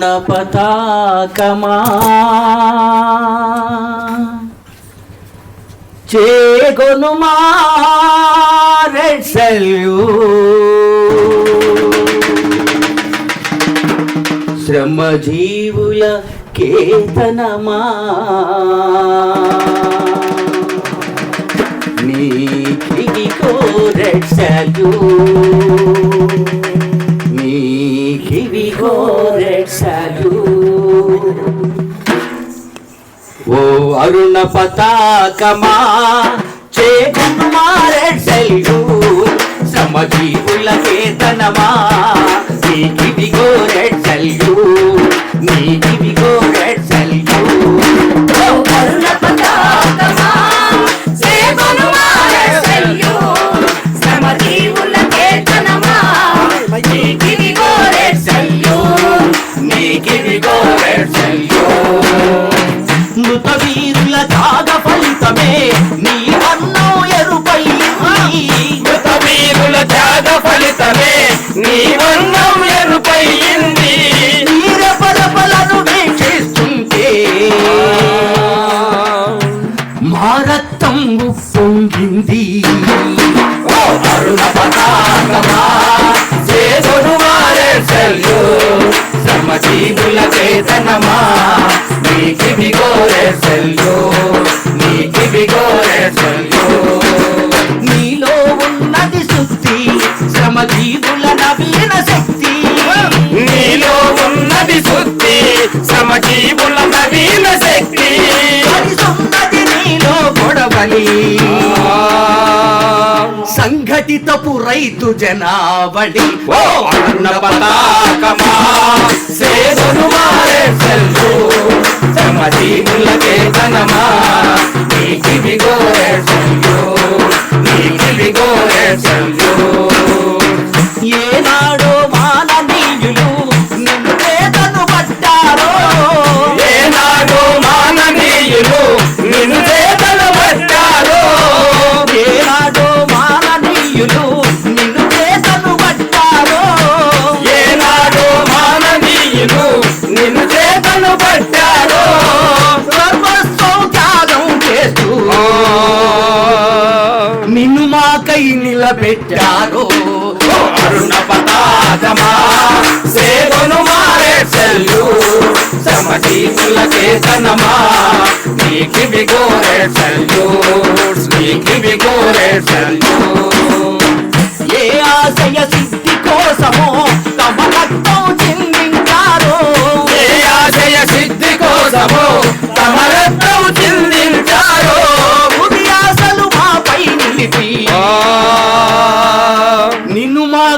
అరుణ పతాకమా చేకొనుమా red శ్రమజీవుల కేతనమా? నీ red అరుణ పతాకమా చేకుమా red సమజీవుల కేతనమా నీ వర్ణం ఎరుపయింది వీర పరపలను వీక్షిస్తుంటే. అరుణ పతాకమా వారే సెల్లు సమజీవుల చేతనమా నీకి బిగోరే సెల్లు నీకి బిగోరే సెల్లు శ్రమజీవుల నవీన శక్తి. నీలో ఉన్నది శుద్ధి సమజీవుల నవీన శక్తి. కలిసున్నది నీలో గొడవలి సంఘటితపు రైతు జనావళి. అరుణ పతాకమా. మారే సమజీవుల సెల్లు. ఓ అరుణ పతాకమా సేవను మారే సెల్లు సమజీవుల చేతనమా నీకి బిగోరే సెల్లు నీకి బిగోరే సెల్లు ఏ ఆశయ సిద్ధి కోసమో తమ రక్తం చిందించారో. ఏ ఆశయ సిద్ధి కోసము తమ రక్తం చిందించారు. ఉది ఆశలు మాపై నిలిపి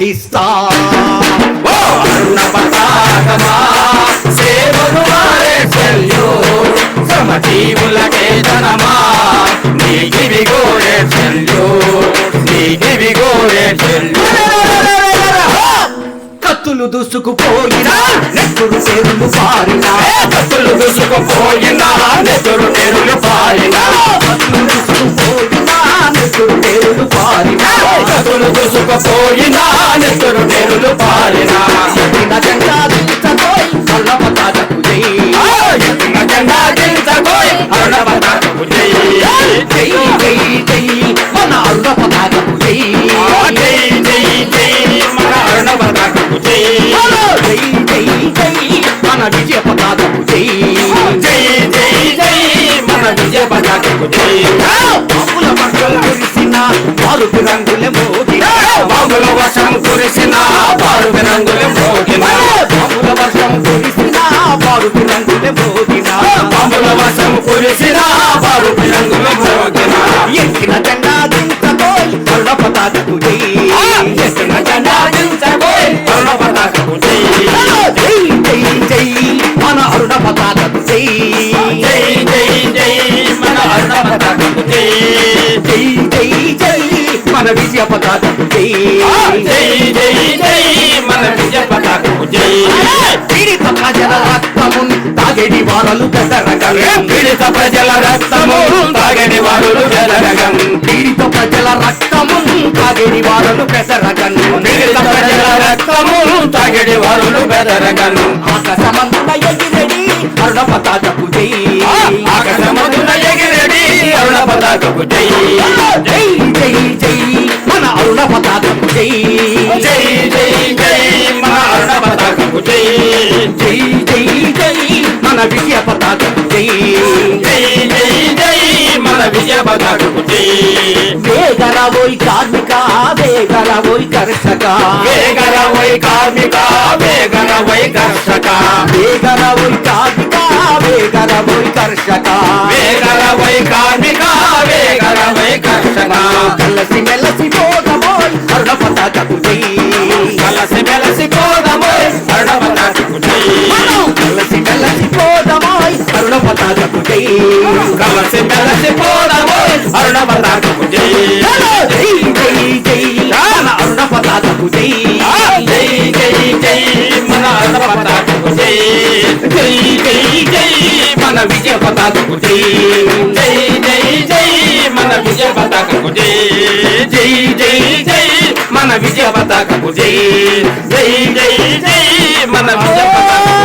సాగిస్తా ఓ అరుణ సేవను మారే సెల్లు సమజీవుల జనమా నీకి కత్తులు దూసుకుపోయినా నెత్తురు పేరులు పారినా కత్తులు దూసుకుపోయినా నెత్తురు నెరులు పారినా. కత్తులు దూసుకుపోయినా నెత్తురు పేరులు పారినా. కత్తులు దూసుకుపోయినా నెత్తురు విజయ పతాకము జై. జై జై జై మన విజయ పతాకము జై. బాబుల వర్షం కురిసిన మారుపు రంగుల మోగిన. బాబుల వర్షం కురిసిన మారుపు రంగుల మోగిన. బాబుల వర్షం కురిసిన మారుపు రంగుల మోగిన. బాబుల వర్షం కురిసిన మారుపు రంగుల మోగిన. ఎక్కిన జెండా దించబోయ్ కళ్ళ పతాకపు మన విజయ పతాకకు జై. జై జై జై మన విజయ పతాకకు జై. పీడిత ప్రజల రక్తమున్ తాగేడి వారలు బెదరగం పీడిత ప్రజల రక్తము తాగని వారులు బెదరగం పీడిత ప్రజల రక్తమున్ తాగేడి వారలు బెదరగం పీడిత ప్రజల రక్తము తాగడి వారులు బెదరగను ఆకాశమందున ఎగిరెడి అరుణ పతాకకు జై. ఆకాశమందున ఎగిరెడి అరుణ పతాకకు జై జై జై జై. మన అరుణ పతాకకు జై. జై జై జై మన అరుణ పతాకకు జై. జై జై జై మన విజయ పతాకకు జై. జై జై జై మన విజయ పతాకకు జై. వేగరవోయ్ కార్మిక వేగరవోయ్ కర్షక. వేగర వై కార్మిక వేగర వై కర్షక. వేగరవోయ్ కార్మిక వేగరవోయ్ కర్షక. జై జై జై మన అరుణ పతాకకు జై జై జై జై మన విజయ పతాకకు జై. జై జై జై మన విజయ పతాకకు జై. జై జై జై మన విజయ పతాకకు జై. జై జై జై మన విజయ పతాక